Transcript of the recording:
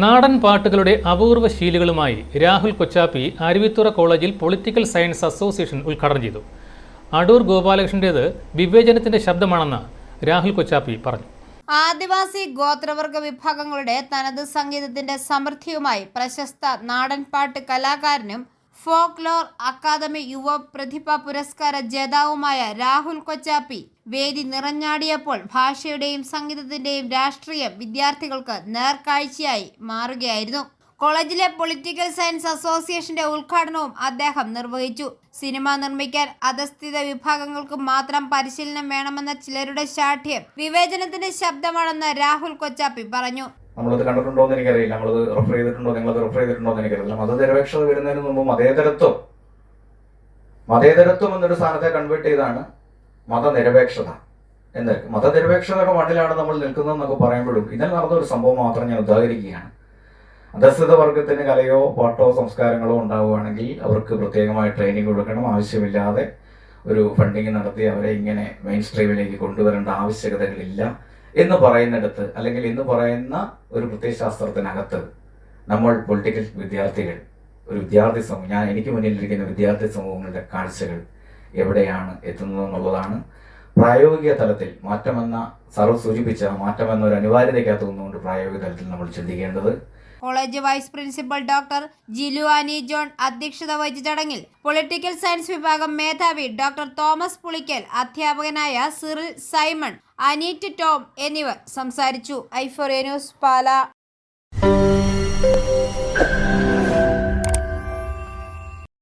നാടൻ പാട്ടുകളുടെ അപൂർവ ശീലുകളുമായി രാഹുൽ കൊച്ചാപ്പി അരുവിത്തുറ കോളേജിൽ പൊളിറ്റിക്കൽ സയൻസ് അസോസിയേഷൻ ഉദ്ഘാടനം ചെയ്തു. അടൂർ ഗോപാലകൃഷ്ണന്റേത് വിവേചനത്തിന്റെ ശബ്ദമാണെന്ന് രാഹുൽ കൊച്ചാപ്പി പറഞ്ഞു. ആദിവാസി ഗോത്രവർഗ വിഭാഗങ്ങളുടെ തനത് സംഗീതത്തിന്റെ സമൃദ്ധിയുമായി പ്രശസ്ത നാടൻപാട്ട് കലാകാരനും ഫോക്ലോർ അക്കാദമി യുവ പ്രതിഭ പുരസ്കാര ജേതാവുമായ രാഹുൽ കൊച്ചാപ്പി വേദി നിറഞ്ഞാടിയപ്പോൾ ഭാഷയുടെയും സംഗീതത്തിന്റെയും രാഷ്ട്രീയം വിദ്യാർത്ഥികൾക്ക് നേർക്കാഴ്ചയായി മാറുകയായിരുന്നു. കോളേജിലെ പൊളിറ്റിക്കൽ സയൻസ് അസോസിയേഷന്റെ ഉദ്ഘാടനവും അദ്ദേഹം നിർവഹിച്ചു. സിനിമ നിർമ്മിക്കാൻ അധസ്ഥിത വിഭാഗങ്ങൾക്ക് മാത്രം പരിശീലനം വേണമെന്ന ചിലരുടെ ശാഠ്യം വിവേചനത്തിന്റെ ശബ്ദമാണെന്ന് രാഹുൽ കൊച്ചാപ്പി പറഞ്ഞു. നമ്മളത് കണ്ടിട്ടുണ്ടോ എന്ന് എനിക്കറിയില്ല. നമ്മളത് റെഫർ ചെയ്തിട്ടുണ്ടോ നിങ്ങളത് റെഫർ ചെയ്തിട്ടുണ്ടോ എന്ന് എനിക്കറിയില്ല. മതനിരപേക്ഷത വരുന്നതിന് മുമ്പ് മതേതരത്വം മതേതരത്വം എന്നൊരു സ്ഥാനത്തെ കൺവേർട്ട് ചെയ്താണ് മതനിരപേക്ഷത എന്ന്. മതനിരപേക്ഷതയുടെ മണ്ണിലാണ് നമ്മൾ നിൽക്കുന്നതെന്നൊക്കെ പറയുമ്പോഴും ഇന്നലെ നടന്ന ഒരു സംഭവം മാത്രം ഞാൻ ഉദാഹരിക്കുകയാണ്. അധസ്ഥിത വർഗത്തിന് കലയോ പാട്ടോ സംസ്കാരങ്ങളോ ഉണ്ടാവുകയാണെങ്കിൽ അവർക്ക് പ്രത്യേകമായ ട്രെയിനിങ് കൊടുക്കണം. ആവശ്യമില്ലാതെ ഒരു ഫണ്ടിങ് നടത്തി അവരെ ഇങ്ങനെ മെയിൻ സ്ട്രീമിലേക്ക് കൊണ്ടുവരേണ്ട ആവശ്യകതകളില്ല. എന്ന് പറയുന്നിടത്ത് അല്ലെങ്കിൽ എന്ന് പറയുന്ന ഒരു പ്രത്യയശാസ്ത്രത്തിനകത്ത് നമ്മൾ പൊളിറ്റിക്കൽ വിദ്യാർത്ഥികൾ ഒരു വിദ്യാർത്ഥി സമൂഹം ഞാൻ എനിക്ക് മുന്നിലിരിക്കുന്ന വിദ്യാർത്ഥി സമൂഹങ്ങളുടെ കാഴ്ചകൾ എവിടെയാണ് എത്തുന്നത് എന്നുള്ളതാണ് പ്രായോഗിക തലത്തിൽ മാറ്റമെന്ന സർവ് സൂചിപ്പിച്ച മാറ്റമെന്ന ഒരു അനിവാര്യതയ്ക്കകത്ത് നിന്നുകൊണ്ട് പ്രായോഗിക തലത്തിൽ നമ്മൾ ചിന്തിക്കേണ്ടത് college vice principal doctor Jilu Annie John അധ്യക്ഷത വഹിച്ച ചടങ്ങിൽ പൊളിറ്റിക്കൽ സയൻസ് വിഭാഗം മേധാവി ഡോക്ടർ തോമസ് പുളിക്കൽ അധ്യാപകനായ സിറിൽ സൈമൺ അനീറ്റ് ടോം എന്നിവർ സംസാരിച്ചു. ഐഫോറിയ ന്യൂസ് പാല.